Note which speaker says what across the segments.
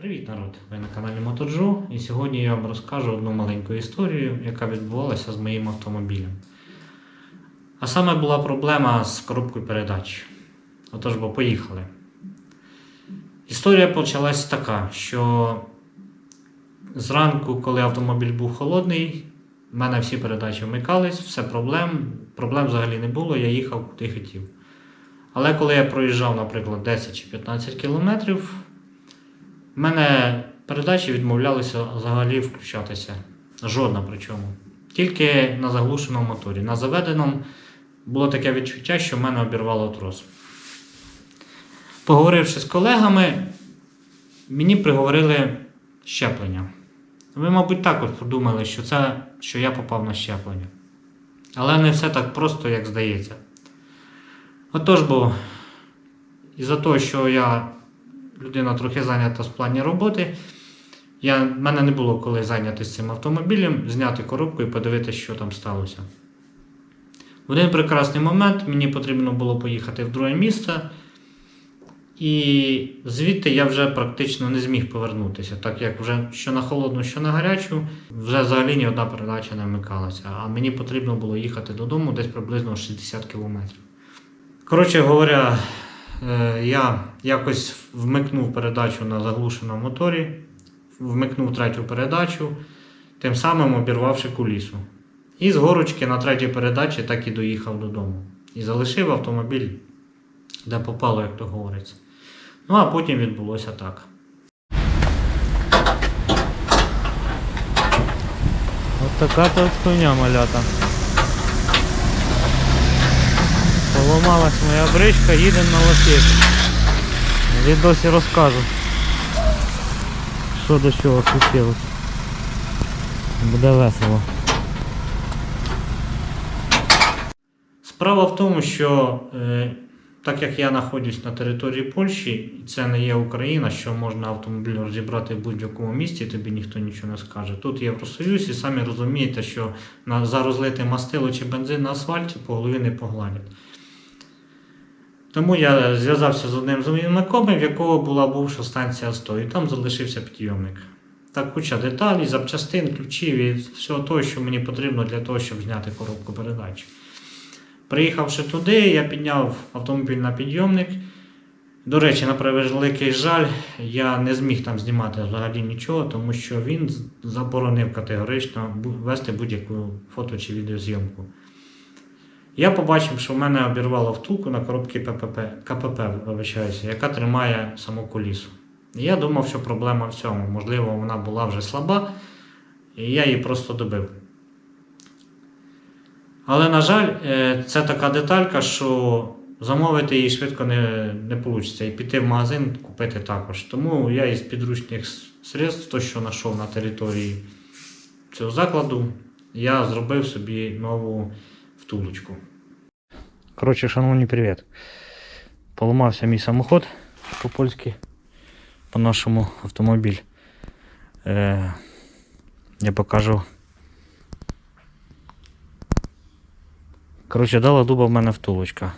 Speaker 1: Привіт, народ! Ви на каналі Мотоджу і сьогодні я вам розкажу одну маленьку історію, яка відбувалася з моїм автомобілем. А саме була проблема з коробкою передач. Отож, бо поїхали. Історія почалась така, що зранку, коли автомобіль був холодний, в мене всі передачі вмикались, все проблем. Проблем взагалі не було, я їхав куди хотів. Але коли я проїжджав, наприклад, 10 чи 15 кілометрів, в мене передачі відмовлялися взагалі включатися. Жодна причому. Тільки на заглушеному моторі. На заведеному було таке відчуття, що в мене обірвало трос. Поговоривши з колегами, мені приговорили щеплення. Ви, мабуть, також подумали, що це, що я попав на щеплення. Але не все так просто, як здається. Отож, бо із-за того, що я людина трохи зайнята в плані роботи, я, мене не було коли зайнятися цим автомобілем, зняти коробку і подивитися, що там сталося. В один прекрасний момент мені потрібно було поїхати в друге місце, і звідти я вже практично не зміг повернутися, так як вже що на холодну, що на гарячу, вже взагалі ні одна передача не вмикалася. А мені потрібно було їхати додому десь приблизно 60 кілометрів. Коротше говоря, я якось вмикнув передачу на заглушеному моторі, вмикнув третю передачу, тим самим обірвавши кулісу. І з горочки на третій передачі так і доїхав додому. І залишив автомобіль, де попало, як то говориться. Ну а потім відбулося так.
Speaker 2: От така то хуйня малята. Поламалась моя бричка, їдемо на лосі. Відосі розкажу. Що до чого случилось. Буде весело.
Speaker 1: Справа в тому, що е, так як я знаходжусь на території Польщі, і це не є Україна, що можна автомобіль розібрати в будь-якому місці, тобі ніхто нічого не скаже. Тут Євросоюз, і самі розумієте, що на, за розлите мастило чи бензин на асфальті по голові не погладять. Тому я зв'язався з одним знайомим, в якого була бувша станція 100, і там залишився підйомник. Так, куча деталей, запчастин, ключів і всього того, що мені потрібно для того, щоб зняти коробку передач. Приїхавши туди, я підняв автомобіль на підйомник. До речі, на превеликий жаль, я не зміг там знімати взагалі нічого, тому що він заборонив категорично вести будь-яку фото чи відеозйомку. Я побачив, що в мене обірвало втулку на коробці ППП, КПП, вибачаюся, яка тримає саму колісу. Я думав, що проблема в цьому. Можливо, вона була вже слаба, і я її просто добив. Але, на жаль, е, це така деталька, що замовити її швидко не, не вийде. І піти в магазин купити також. Тому я із підручних средств, то, що знайшов на території цього закладу, я зробив собі нову втулочку.
Speaker 2: Коротше, шановні, привіт. Поламався мій самоход по-польськи, по-нашому автомобіль. Е, я покажу. Коротше, дала дуба в мене втулочка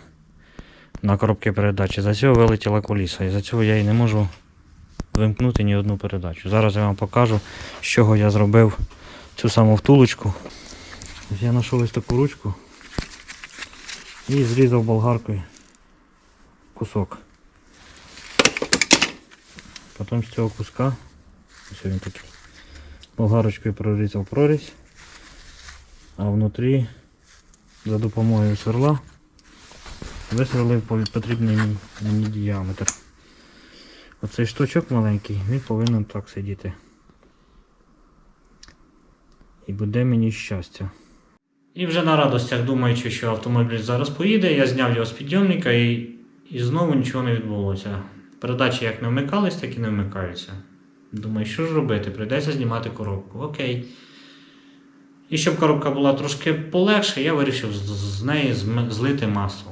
Speaker 2: на коробки передачі. За цього вилетіла коліса. І за цього я і не можу вимкнути ні одну передачу. Зараз я вам покажу, з чого я зробив цю саму втулочку. Я знайшов ось таку ручку і зрізав болгаркою кусок. Потім з цього куска, ось він такий, болгарочкою прорізав прорізь, а внутрі за допомогою сверла висверлив по- потрібний мені діаметр. Оцей штучок маленький, він повинен так сидіти. І буде мені щастя.
Speaker 1: І вже на радостях, думаючи, що автомобіль зараз поїде, я зняв його з підйомника і, і знову нічого не відбулося. Передачі як не вмикались, так і не вмикаються. Думаю, що ж робити? Прийдеться знімати коробку. Окей. І щоб коробка була трошки полегше, я вирішив з, неї злити масло.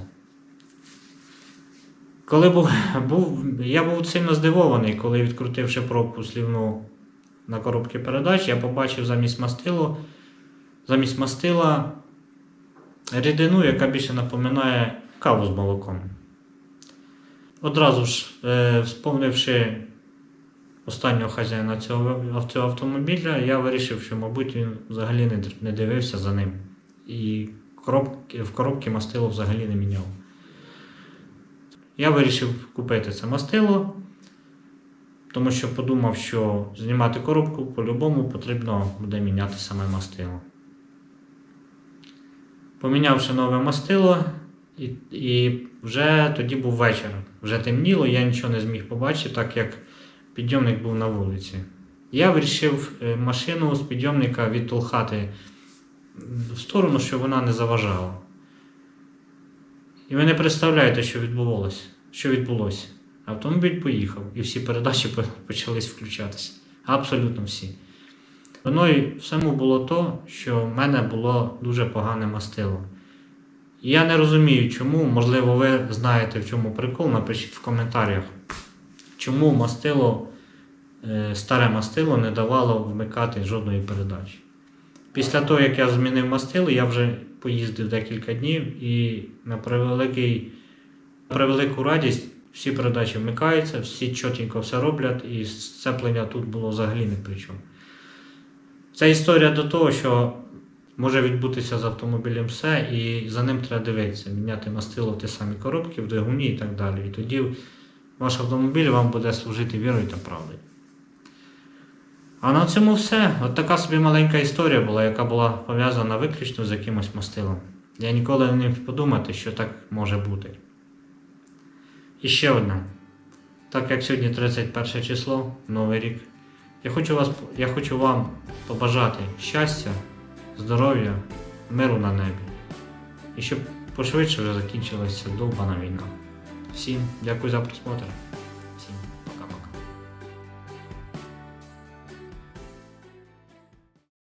Speaker 1: Коли був, був, я був сильно здивований, коли відкрутивши пробку слівну на коробці передач, я побачив замість мастилу замість мастила рідину, яка більше напоминає каву з молоком. Одразу ж, е, вспомнивши останнього хазяїна цього, цього автомобіля, я вирішив, що, мабуть, він взагалі не, дивився за ним. І коробки, в коробки мастило взагалі не міняв. Я вирішив купити це мастило, тому що подумав, що знімати коробку по-любому потрібно буде міняти саме мастило. Помінявши нове мастило, і, і вже тоді був вечір. Вже темніло, я нічого не зміг побачити, так як підйомник був на вулиці. Я вирішив е, машину з підйомника відтолхати в сторону, щоб вона не заважала. І ви не представляєте, що відбувалося. Що відбулося. Автомобіль поїхав, і всі передачі по- почались включатися. Абсолютно всі. Виною всьому було то, що в мене було дуже погане мастило. І я не розумію, чому, можливо, ви знаєте, в чому прикол, напишіть в коментарях, чому мастило, е, старе мастило не давало вмикати жодної передачі. Після того, як я змінив мастило, я вже поїздив декілька днів і на превеликий, превелику радість всі передачі вмикаються, всі чотенько все роблять, і сцеплення тут було взагалі не при чому. Це історія до того, що може відбутися з автомобілем все, і за ним треба дивитися, міняти мастило в ті самі коробки, в двигуні і так далі. І тоді ваш автомобіль вам буде служити вірою та правдою. А на цьому все. От така собі маленька історія була, яка була пов'язана виключно з якимось мастилом. Я ніколи не міг подумати, що так може бути. І ще одне. Так як сьогодні 31 число, Новий рік, я хочу, вас, я хочу вам побажати щастя, здоров'я, миру на небі. І щоб пошвидше вже закінчилася довбана війна. Всім дякую за просмотр.